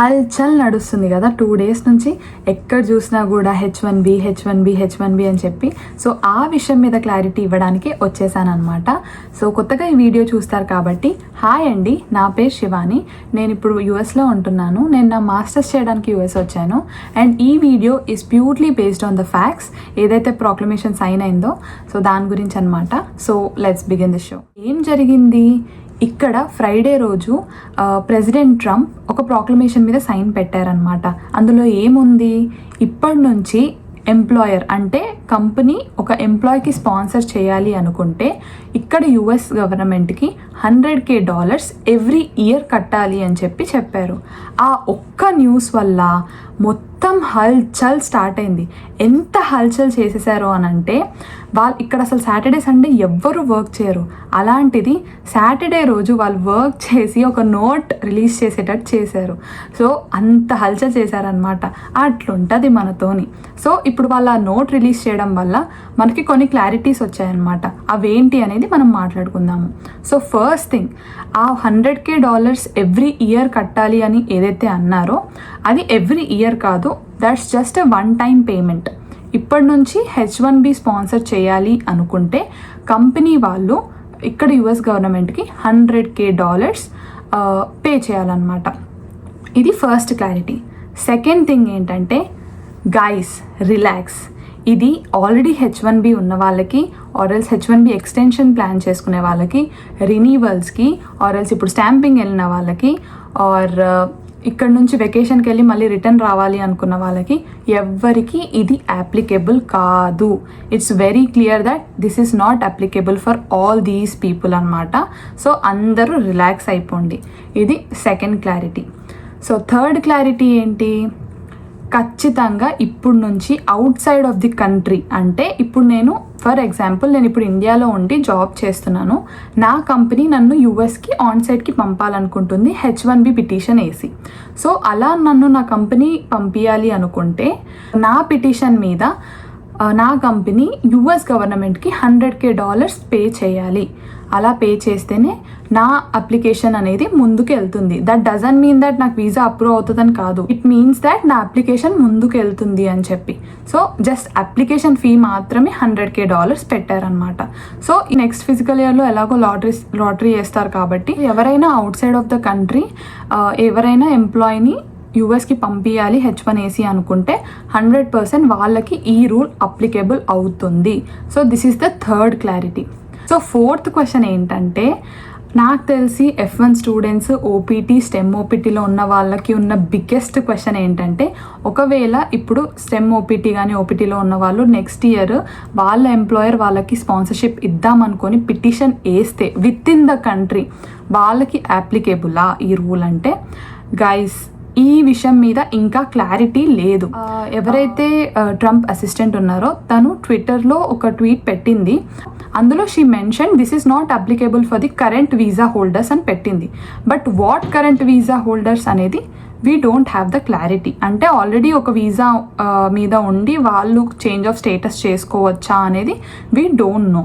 హల్చల్ నడుస్తుంది కదా టూ డేస్ నుంచి ఎక్కడ చూసినా కూడా H one B H one B H one B అని చెప్పి. సో ఆ విషయం మీద క్లారిటీ ఇవ్వడానికి వచ్చేసానమాట సో కొత్తగా ఈ వీడియో చూస్తారు కాబట్టి హాయ్ అండి నా పేరు శివాని. నేను ఇప్పుడు యూఎస్లో ఉంటున్నాను. నేను నా మాస్టర్స్ చేయడానికి యూఎస్ వచ్చాను. అండ్ ఈ video is purely based on the facts ఏదైతే ప్రాక్లమేషన్ సైన్ అయిందో సో దాని గురించి అనమాట so let's begin the show ఏం జరిగింది? ఇక్కడ ఫ్రైడే రోజు ప్రెసిడెంట్ ట్రంప్ ఒక ప్రాక్లమేషన్ మీద సైన్ పెట్టారనమాట అందులో ఏముంది? ఇప్పటి నుంచి ఎంప్లాయర్ అంటే కంపెనీ ఒక ఎంప్లాయ్కి స్పాన్సర్ చేయాలి అనుకుంటే ఇక్కడ యుఎస్ గవర్నమెంట్కి hundred K dollars every year కట్టాలి అని చెప్పి చెప్పారు. ఆ ఒక్క న్యూస్ వల్ల మొత్తం హల్చల్ స్టార్ట్ అయింది. ఎంత హల్చల్ చేసేసారో అని అంటే వాళ్ళు ఇక్కడ అసలు సాటర్డే సండే ఎవ్వరు వర్క్ చేయరు. అలాంటిది సాటర్డే రోజు వాళ్ళు వర్క్ చేసి ఒక నోట్ రిలీజ్ చేసేటట్టు చేశారు. సో అంత హల్చల్ చేశారనమాట అట్లుంటుంది మనతోని. సో ఇప్పుడు వాళ్ళు ఆ నోట్ రిలీజ్ చేయడం వల్ల మనకి కొన్ని క్లారిటీస్ వచ్చాయన్నమాట. అవేంటి అనేది మనం మాట్లాడుకుందాము. సో ఫస్ట్ థింగ్ ఆ hundred K dollars every year కట్టాలి అని ఏదైతే అన్నారో అది ఎవ్రీ ఇయర్ కాదు that's just a one time payment ఇప్పటి నుంచి హెచ్ వన్ బి స్పాన్సర్ చేయాలి అనుకుంటే కంపెనీ వాళ్ళు ఇక్కడ యుఎస్ గవర్నమెంట్కి హండ్రెడ్ కే డాలర్స్ పే చేయాలన్నమాట. ఇది ఫస్ట్ క్లారిటీ సెకండ్ థింగ్ ఏంటంటే గైస్ రిలాక్స్ ఇది ఆల్రెడీ హెచ్ వన్ బి ఉన్న వాళ్ళకి ఆర్ఎల్స్ H one B extension plan చేసుకునే వాళ్ళకి రినీవల్స్కి ఆర్ఎల్స్ ఇప్పుడు స్టాంపింగ్ వెళ్ళిన వాళ్ళకి ఆర్ uh, ఇక్కడ నుంచి వెకేషన్కి వెళ్ళి మళ్ళీ రిటర్న్ రావాలి అనుకున్న వాళ్ళకి ఎవ్వరికి ఇది అప్లికేబుల్ కాదు. It's very clear that this is not applicable for all these people అనమాట సో అందరూ రిలాక్స్ అయిపోండి. ఇది second clarity so third clarity ఏంటి? ఖచ్చితంగా ఇప్పుడు నుంచి outside of the country అంటే ఇప్పుడు నేను ఫర్ ఎగ్జాంపుల్ నేను ఇప్పుడు ఇండియాలో ఉండి జాబ్ చేస్తున్నాను. నా కంపెనీ నన్ను యూఎస్కి ఆన్ సైడ్కి పంపాలనుకుంటుంది హెచ్ వన్ బి పిటిషన్ వేసి సో అలా నన్ను నా కంపెనీ పంపించాలి అనుకుంటే నా పిటిషన్ మీద నా కంపెనీ యుఎస్ గవర్నమెంట్కి హండ్రెడ్ కే డాలర్స్ పే చేయాలి. అలా పే చేస్తేనే నా అప్లికేషన్ అనేది ముందుకు వెళ్తుంది. దట్ డజన్ మీన్ దట్ నాకు వీసా అప్రూవ్ అవుతుందని కాదు. ఇట్ మీన్స్ దట్ నా అప్లికేషన్ ముందుకు వెళ్తుంది అని చెప్పి. సో జస్ట్ అప్లికేషన్ ఫీ మాత్రమే హండ్రెడ్ కే డాలర్స్ పెట్టారనమాట సో ఈ నెక్స్ట్ ఫిజికల్ ఇయర్లో ఎలాగో లాటరీ లాటరీ చేస్తారు కాబట్టి ఎవరైనా outside of the country ఎవరైనా ఎంప్లాయీని యుఎస్కి పంపించాలి హెచ్ వన్ ఏసీ అనుకుంటే హండ్రెడ్ పర్సెంట్ వాళ్ళకి ఈ రూల్ అప్లికేబుల్ అవుతుంది. So this is the third clarity so fourth question ఏంటంటే నాకు తెలిసి F one students OPT STEM ఓపీటీలో ఉన్న వాళ్ళకి ఉన్న బిగ్గెస్ట్ క్వశ్చన్ ఏంటంటే ఒకవేళ ఇప్పుడు స్టెమ్ ఓపీటీ కానీ ఓపీటీలో ఉన్న వాళ్ళు నెక్స్ట్ ఇయర్ వాళ్ళ ఎంప్లాయర్ వాళ్ళకి స్పాన్సర్షిప్ ఇద్దామనుకొని పిటిషన్ వేస్తే విత్ ఇన్ ద కంట్రీ వాళ్ళకి అప్లికేబులా ఈ రూల్ అంటే గైస్ ఈ విషయం మీద ఇంకా క్లారిటీ లేదు. ఎవరైతే ట్రంప్ అసిస్టెంట్ ఉన్నారో తను ట్విట్టర్లో ఒక ట్వీట్ పెట్టింది. అందులో she mention this is not applicable for the current visa holders అని పెట్టింది. But what current visa holders అనేది we don't have the clarity అంటే ఆల్రెడీ ఒక వీసా మీద ఉండి వాళ్ళు చేంజ్ ఆఫ్ స్టేటస్ చేసుకోవచ్చా అనేది వీ డోంట్ నో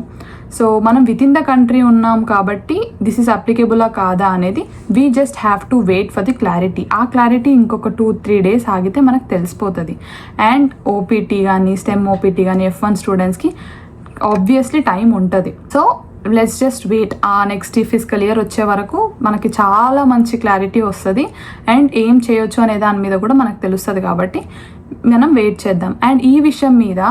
సో మనం విత్ ఇన్ ద కంట్రీ ఉన్నాం కాబట్టి దిస్ ఈస్ అప్లికేబులా కాదా అనేది we just have to wait for the clarity ఆ క్లారిటీ ఇంకొక టూ త్రీ డేస్ ఆగితే మనకు తెలిసిపోతుంది. అండ్ ఓపీటీ కానీ స్టెమ్ ఓపీటీ కానీ ఎఫ్ వన్ స్టూడెంట్స్కి ఆబ్వియస్లీ టైం ఉంటుంది. సో లెట్స్ జస్ట్ వెయిట్ ఆ నెక్స్ట్ ఫిజికల్ ఇయర్ వచ్చే వరకు మనకి చాలా మంచి క్లారిటీ వస్తుంది. అండ్ ఏం చేయొచ్చు అనే దాని మీద కూడా మనకు తెలుస్తుంది కాబట్టి మనం వెయిట్ చేద్దాం. అండ్ ఈ విషయం మీద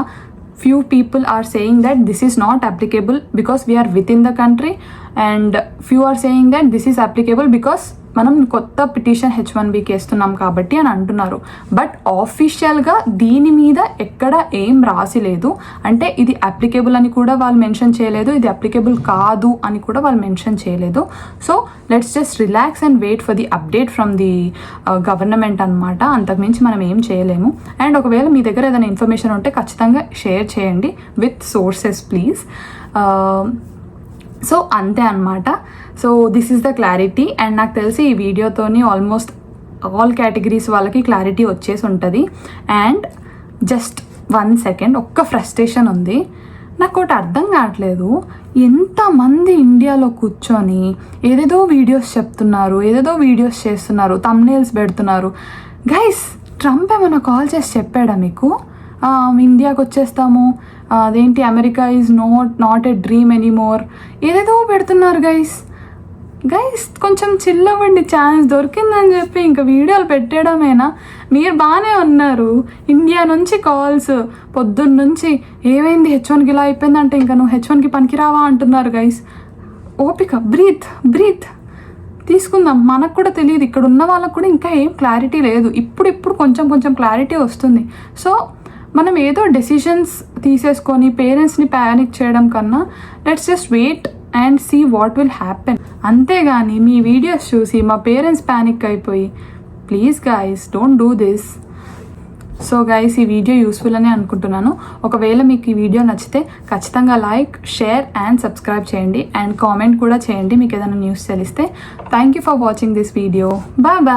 few people are saying that this is not applicable because we are within the country and few are saying that this is applicable because మనం కొత్త పిటిషన్ హెచ్ వన్ బికి వేస్తున్నాం కాబట్టి అని అంటున్నారు. బట్ ఆఫీషియల్గా దీని మీద ఎక్కడ ఏం రాసి లేదు. అంటే ఇది అప్లికేబుల్ అని కూడా వాళ్ళు మెన్షన్ చేయలేదు ఇది అప్లికేబుల్ కాదు అని కూడా వాళ్ళు మెన్షన్ చేయలేదు. So let's just relax and wait for the update from the government అనమాట అంతకుమించి మనం ఏం చేయలేము. అండ్ ఒకవేళ మీ దగ్గర ఏదైనా ఇన్ఫర్మేషన్ ఉంటే ఖచ్చితంగా షేర్ చేయండి విత్ సోర్సెస్ ప్లీజ్ సో అంతే అనమాట so this is the clarity and నాకు తెలిసి ఈ వీడియోతోని ఆల్మోస్ట్ ఆల్ కేటగిరీస్ వాళ్ళకి క్లారిటీ వచ్చేసి ఉంటుంది. అండ్ జస్ట్ వన్ సెకండ్ ఒక్క ఫ్రస్ట్రేషన్ ఉంది. నాకు ఒకటి అర్థం కావట్లేదు. ఎంతమంది ఇండియాలో కూర్చొని ఏదేదో వీడియోస్ చెప్తున్నారు ఏదేదో వీడియోస్ చేస్తున్నారు తమ్నేల్స్ పెడుతున్నారు. గైస్ ట్రంప్ ఏమైనా కాల్ చేసి చెప్పాడా మీకు? ఇండియాకి వచ్చేస్తాము. అదేంటి America is not not a dream anymore ఏదేదో పెడుతున్నారు గైస్ గైస్ కొంచెం చిల్ అవ్వండి ఛాన్స్ దొరికిందని చెప్పి ఇంకా వీడియోలు పెట్టేయడమేనా మీరు బాగానే ఉన్నారు. ఇండియా నుంచి కాల్స్ పొద్దున్న నుంచి ఏమైంది హెచ్ వన్కి ఇలా అయిపోయిందంటే ఇంకా నువ్వు హెచ్ వన్కి పనికిరావా అంటున్నారు గైస్ ఓపిక బ్రీత్ బ్రీత్ తీసుకుందాం మనకు కూడా తెలియదు. ఇక్కడ ఉన్న వాళ్ళకు కూడా ఇంకా ఏం క్లారిటీ లేదు. ఇప్పుడు ఇప్పుడు కొంచెం కొంచెం క్లారిటీ వస్తుంది. సో మనం ఏదో డెసిషన్స్ తీసేసుకొని పేరెంట్స్ని ప్యానిక్ చేయడం కన్నా let's just wait and see what will happen అంతేగాని మీ వీడియోస్ చూసి మా పేరెంట్స్ ప్యానిక్ అయిపోయి please guys don't do this so guys ఈ వీడియో యూస్ఫుల్ అని అనుకుంటున్నాను. ఒకవేళ మీకు ఈ వీడియో నచ్చితే ఖచ్చితంగా లైక్ షేర్ అండ్ సబ్స్క్రైబ్ చేయండి. అండ్ కామెంట్ కూడా చేయండి మీకు ఏదైనా న్యూస్ తెలిస్తే. Thank you for watching this video bye bye